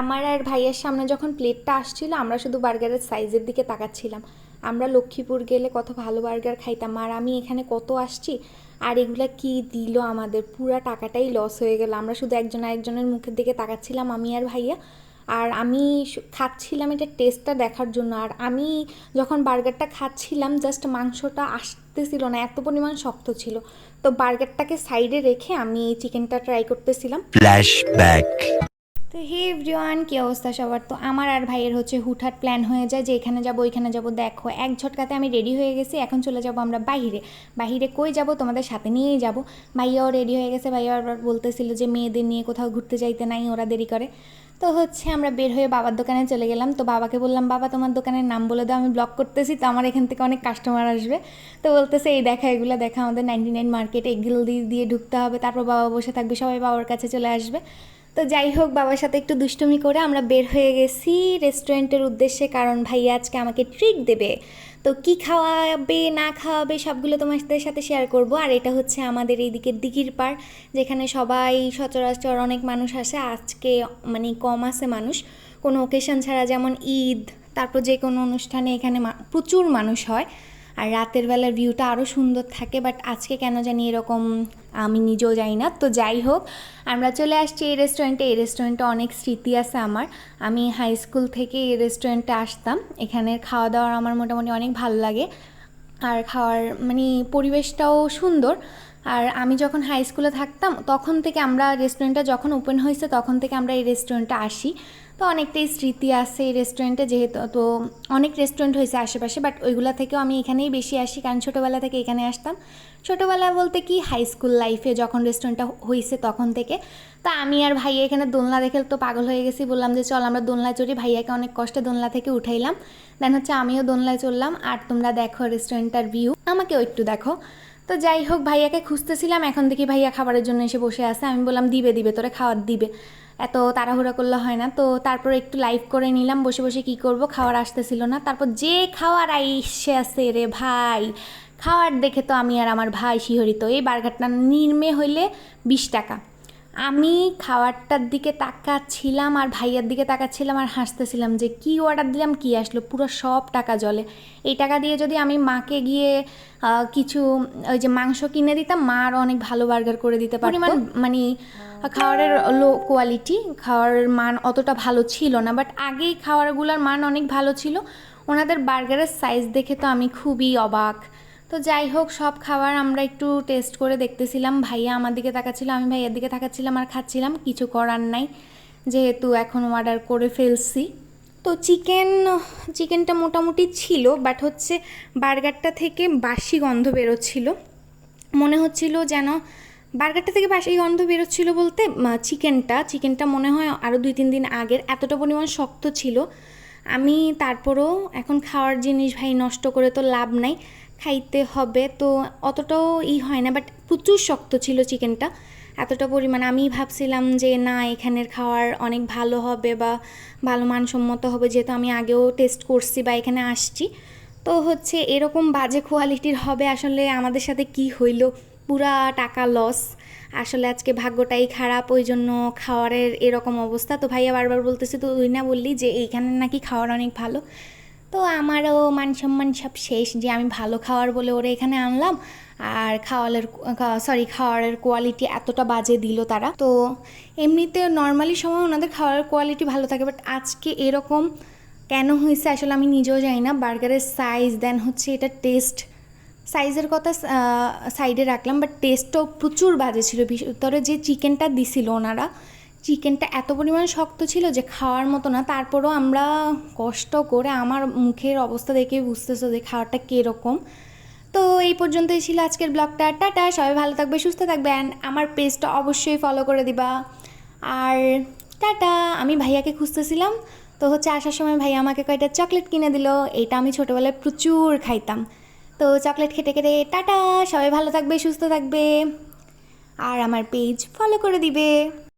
আমার আর ভাইয়ের সামনে যখন প্লেটটা আসছিল, আমরা শুধু বার্গারের সাইজের দিকে তাকাচ্ছিলাম। আমরা লক্ষ্মীপুর গেলে কত ভালো বার্গার খাইতাম। আর আমি এখানে কত আসছি, আর এগুলা কি দিল আমাদের? পুরা টাকাটাই লস হয়ে গেল। আমরা শুধু একজন আরেকজনের মুখের দিকে তাকাচ্ছিলাম, আমি আর ভাইয়া। আর আমি খাচ্ছিলাম এটা টেস্টটা দেখার জন্য। আর আমি যখন বার্গারটা খাচ্ছিলাম জাস্ট মাংসটা আসতেছিল না, এত পরিমাণ শক্ত ছিল। তো বার্গারটাকে সাইডে রেখে আমি চিকেনটা ট্রাই করতেছিলাম. তো হে এভরিওয়ান, কী অবস্থা সবার? তো আমার আর ভাইয়ের হচ্ছে হুটহাট প্ল্যান হয়ে যায় যে এখানে যাব, ওইখানে যাব। দেখো, এক ঝটকাতে আমি রেডি হয়ে গেছি, এখন চলে যাব আমরা বাইরে বাইরে কই যাব? তোমাদের সাথে নিয়েই যাব। ভাইয়াও রেডি হয়ে গেছে, ভাইয়া আবার বলতেছিল যে মেয়েদের নিয়ে কোথাও ঘুরতে যাইতে নাই, ওরা দেরি করে। তো হচ্ছে আমরা বের হয়ে বাবার দোকানে চলে গেলাম। তো বাবাকে বললাম, বাবা, তোমার দোকানের নাম বলে দাও, আমি ব্লগ করতেছি, তো আমার এখান থেকে অনেক কাস্টমার আসবে। তো বলতেছে, এই দেখা, এগুলো দেখা আমাদের নাইনটি নাইন মার্কেট এগুলো দিয়ে দিয়ে ঢুকতে হবে। তারপর বাবা বসে থাকবে, সবাই বাবার কাছে চলে আসবে। তো যাই হোক, বাবার সাথে একটু দুষ্টুমি করে আমরা বের হয়ে গেছি রেস্টুরেন্টের উদ্দেশ্যে। কারণ ভাইয়া আজকে আমাকে ট্রিট দেবে। তো কি খাওয়াবে, না খাওয়াবে, সবগুলো তোমাদের সাথে শেয়ার করব। আর এটা হচ্ছে আমাদের এই দিকের দিঘির পাড়, যেখানে সবাই সচরাচর অনেক মানুষ আসে। আজকে মানে কম আসে মানুষ। কোনো ওকেশন ছাড়া যেমন ঈদ, তারপর যে কোনো অনুষ্ঠানে এখানে প্রচুর মানুষ হয়। আর রাতের বেলার ভিউটা আরও সুন্দর থাকে বাট আজকে কেন জানি এরকম আমি নিজেও যাই না। তো যাই হোক, আমরা চলে আসছি এই রেস্টুরেন্টে এই রেস্টুরেন্টে অনেক স্মৃতি আছে আমার। আমি হাই স্কুল থেকে এই রেস্টুরেন্টে আসতাম। এখানের খাওয়া দাওয়ার আমার মোটামুটি অনেক ভালো লাগে। আর খাওয়ার মানে পরিবেশটাও সুন্দর। আর আমি যখন হাই স্কুলে থাকতাম, তখন থেকে আমরা রেস্টুরেন্টটা যখন ওপেন হয়েছে, তখন থেকে আমরা এই রেস্টুরেন্টটা আসি। তো অনেকটাই স্মৃতি আছে এই রেস্টুরেন্টে যেহেতু তো অনেক রেস্টুরেন্ট হয়েছে আশেপাশে বাট ওইগুলা থেকেও আমি এখানেই বেশি আসি, কারণ ছোটোবেলা থেকে এখানে আসতাম। ছোটোবেলা বলতে কি হাই স্কুল লাইফে যখন রেস্টুরেন্টটা হয়েছে তখন থেকে। তা আমি আর ভাইয়া এখানে দোলনা দেখে তো পাগল হয়ে গেছি, বললাম যে চল আমরা দোলনায় চড়ি, ভাইয়াকে অনেক কষ্টে দোলনা থেকে উঠাইলাম। দেন হচ্ছে আমিও দোলনায় চললাম আর তোমরা দেখো রেস্টুরেন্টটার ভিউ আমাকেও একটু দেখো। তো যাই হোক, ভাইয়াকে খুঁজতেছিলাম। এখন দেখি ভাইয়া খাবারের জন্য এসে বসে আছে। আমি বললাম, দিবে দিবে, তোরে খাওয়ার দিবে। এত তাড়াহুড়া করলে হয় না। তো তারপর একটু লাইভ করে নিলাম। বসে বসে কি করব? খাওয়ার আসতেছিল না। তারপর যে খাওয়ার আইসে আছে রে ভাই, খাওয়ার দেখে তো আমি আর আমার ভাই শিহরিত। এই বার্গারটা নির্মে হইলে বিশ টাকা। আমি খাবারটার দিকে তাকাচ্ছিলাম আর ভাইয়ার দিকে তাকাচ্ছিলাম আর হাসতেছিলাম যে কি অর্ডার দিলাম কি আসলো? পুরো সব টাকা জলে। এই টাকা দিয়ে যদি আমি মাকে গিয়ে কিছু ওই যে মাংস কিনে দিতাম মা আরও অনেক ভালো বার্গার করে দিতে পারতো। পরিমাণ? মানে খাওয়ারের লো কোয়ালিটি খাওয়ার মান অতটা ভালো ছিল না বাট আগেই খাওয়ারগুলোর মান অনেক ভালো ছিল। ওনাদের বার্গারের সাইজ দেখে তো আমি খুবই অবাক। তো যাই হোক, সব খাবার আমরা একটু টেস্ট করে দেখতেছিলাম। ভাইয়া আমার দিকে তাকাচ্ছিল, আমি ভাইয়ার দিকে তাকাচ্ছিলাম আর খাচ্ছিলাম। কিছু করার নাই, যেহেতু এখন অর্ডার করে ফেলছি। তো চিকেন চিকেনটা মোটামুটি ছিল বাট হচ্ছে বার্গারটা থেকে বাসি গন্ধ বেরোচ্ছিল। মনে হচ্ছিল যেন বার্গারটা থেকে বাসি গন্ধ বেরোচ্ছিল বলতে চিকেনটা চিকেনটা মনে হয় আরও দুই তিন দিন আগের, এতটা পরিমাণ শক্ত ছিল। আমি তারপরও এখন খাওয়ার জিনিস ভাই নষ্ট করে তো লাভ নাই। খাইতে হবে, তো অতটাও ই হয় না বাট প্রচুর শক্ত ছিল চিকেনটা। এতটা পরিমাণ আমি ভাবছিলাম যে, না, এখানের খাওয়ার অনেক ভালো হবে বা ভালো মানসম্মত হবে, যেহেতু আমি আগেও টেস্ট করছি বা এখানে আসছি। তো হচ্ছে এরকম বাজে কোয়ালিটির হবে, আসলে আমাদের সাথে কি হইল? পুরা টাকা লস আসলে আজকে ভাগ্যটাই খারাপ ওই জন্য খাওয়ারের এরকম অবস্থা। তো ভাইয়া বারবার বলতেছে তো তুই না বললি যে, এইখানে নাকি খাওয়ার অনেক ভালো? তো আমারও মান সম্মান সব শেষ। যে আমি ভালো খাওয়ার বলে ওরা এখানে আনলাম, আর খাওয়ালের সরি খাওয়ারের কোয়ালিটি এতটা বাজে দিল তারা। তো এমনিতে নর্মালি সময় ওনাদের খাওয়ারের কোয়ালিটি ভালো থাকে বাট আজকে এরকম কেন হয়েছে আসলে আমি নিজেও জানি না। বার্গারের সাইজ দেন হচ্ছে এটা টেস্ট সাইজের কথা সাইডে রাখলাম বাট টেস্টও প্রচুর বাজে ছিল। ভিতরে যে চিকেনটা দিছিল ওনারা চিকেনটা এত পরিমাণ শক্ত ছিল যে খাওয়ার মতো না, তারপরও আমরা কষ্ট করে আমার মুখের অবস্থা দেখে বুঝতেছো যে খাওয়াটা কীরকম। তো এই পর্যন্তই ছিল আজকের ব্লগটা। টাটা, সবাই ভালো থাকবে, সুস্থ থাকবে অ্যান্ড আমার পেজটা অবশ্যই ফলো করে দিবা। আর টাটা, আমি ভাইয়াকে খুঁজতেছিলাম, তো হচ্ছে আসার সময় ভাইয়া আমাকে কয়টা চকলেট কিনে দিল এইটা আমি ছোটোবেলায় প্রচুর খাইতাম। তো চকলেট খেতে খেতে টাটা, সবাই ভালো থাকবে, সুস্থ থাকবে, আর আমার পেজ ফলো করে দিবে।